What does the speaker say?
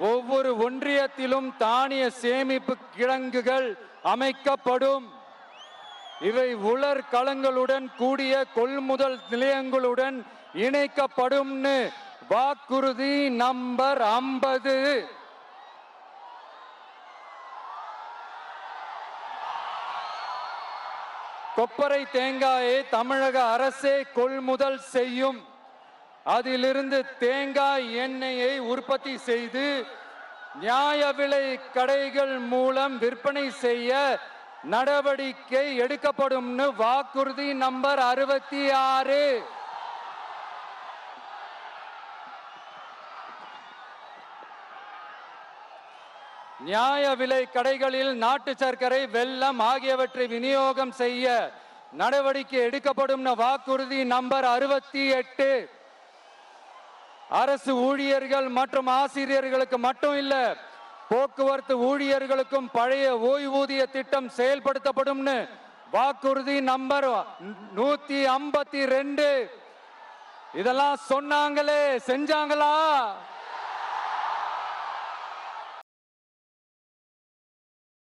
ஒவ்வொரு ஒன்றியத்திலும் தானிய சேமிப்பு கிடங்குகள் அமைக்கப்படும். இவை உலர் களங்களுடன் கூடிய கொள்முதல் நிலையங்களுடன் இணைக்கப்படும்னு வாக்குறுதி நம்பர் ஐம்பது. கொப்பரை தேங்காயை தமிழக அரசே கொள்முதல் செய்யும். அதிலிருந்து தேங்காய் எண்ணெயை உற்பத்தி செய்து நியாய விலை கடைகள் மூலம் விற்பனை செய்ய நடவடிக்கை எடுக்கப்படும்னு வாக்குறுதி நம்பர் அறுபத்தி ஆறு நியாய விலை கடைகளில் நாட்டு சர்க்கரை வெள்ளம் ஆகியவற்றை விநியோகம் செய்ய நடவடிக்கை எடுக்கப்படும் வாக்குறுதி நம்பர் அறுபத்தி எட்டு அரசு ஊழியர்கள் மற்றும் ஆசிரியர்களுக்கு மட்டும் இல்ல போக்குவரத்து ஊழியர்களுக்கும் பழைய ஓய்வூதிய திட்டம் செயல்படுத்தப்படும்னு வாக்குறுதி நம்பர் நூத்தி ஐம்பத்தி ரெண்டு. இதெல்லாம் சொன்னாங்களே செஞ்சாங்களா?